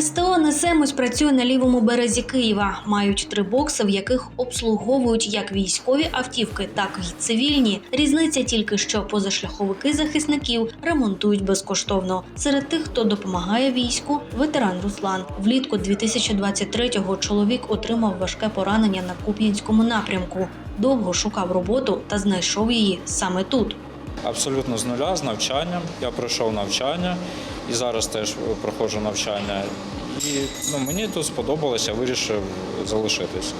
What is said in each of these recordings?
СТО «Несемось» працює на лівому березі Києва. Мають три бокси, в яких обслуговують як військові автівки, так і цивільні. Різниця тільки що позашляховики захисників ремонтують безкоштовно. Серед тих, хто допомагає війську, ветеран Руслан. Влітку 2023-го чоловік отримав важке поранення на Куп'янському напрямку. Довго шукав роботу та знайшов її саме тут. Абсолютно з нуля, з навчанням. Я пройшов навчання і зараз теж проходжу навчання. І ну, мені тут сподобалося, вирішив залишитись.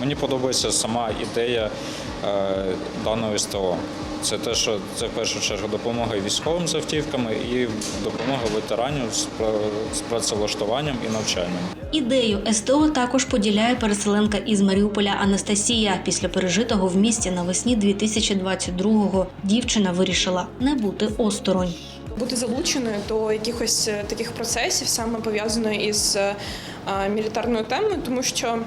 Мені подобається сама ідея е, даного СТО. Це те, що це в першу чергу допомога військовим з автівками і допомога ветеранів з, працевлаштуванням і навчанням. Ідею СТО також поділяє переселенка із Маріуполя Анастасія. Після пережитого в місті навесні 2022-го дівчина вирішила не бути осторонь. бути залученою до якихось е, таких процесів, саме пов'язаної із е, мілітарною темою, тому що.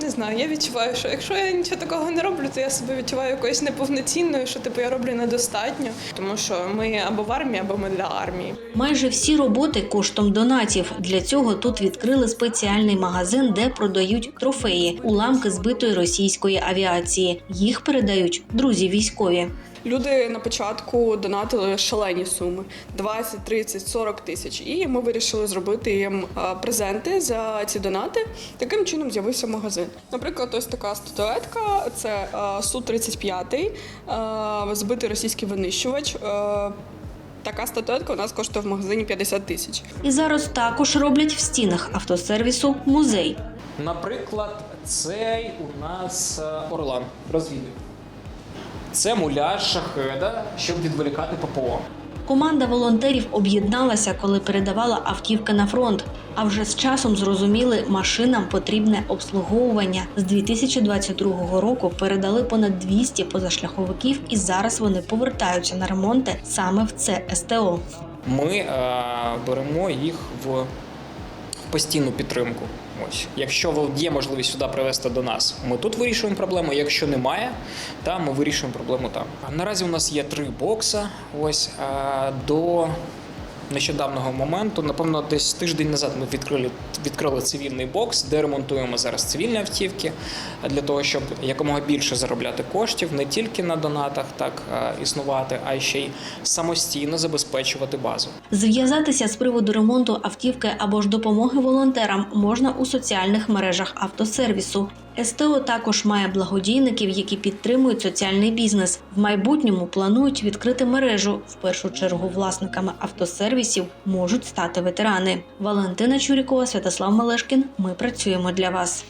Не знаю, я відчуваю, що якщо я нічого такого не роблю, то я себе відчуваю якоюсь неповноцінною, що типу я роблю недостатньо, тому що ми або в армії, або ми для армії. Майже всі роботи коштом донатів. Для цього тут відкрили спеціальний магазин, де продають трофеї, уламки збитої російської авіації. Їх передають друзі військові. Люди на початку донатили шалені суми 20, 30, 40 тисяч. І ми вирішили зробити їм е, презенти за ці донати. Таким чином з'явився магазин. Наприклад, ось така статуетка це су 35 е, збитий російський винищувач. Е, Така статуетка у нас коштує в магазині 50 тисяч. І зараз також роблять в стінах автосервісу музей. Наприклад, цей у нас е, Орлан розвідник. Це муляж шахеда, щоб відволікати ППО. Команда волонтерів об'єдналася, коли передавала автівки на фронт. А вже з часом зрозуміли, машинам потрібне обслуговування. З 2022 року передали понад 200 позашляховиків, і зараз вони повертаються на ремонти саме в це СТО. Ми е, беремо їх в постійну підтримку. Ось, якщо є можливість сюди привезти до нас, ми тут вирішуємо проблему. Якщо немає, там ми вирішуємо проблему там. Наразі у нас є три бокса. Ось е, до нещодавнього моменту, напевно, десь тиждень назад ми відкрили відкрили цивільний бокс, де ремонтуємо зараз цивільні автівки для того, щоб якомога більше заробляти коштів не тільки на донатах, так е, існувати, а й ще й самостійно забезпечувати базу. Зв'язатися з приводу ремонту автівки або ж допомоги волонтерам можна у соціальних мережах автосервісу. СТО також має благодійників, які підтримують соціальний бізнес. В майбутньому планують відкрити мережу. В першу чергу власниками автосервісів можуть стати ветерани. Валентина Чурікова, Святослав Малешкін. Ми працюємо для вас.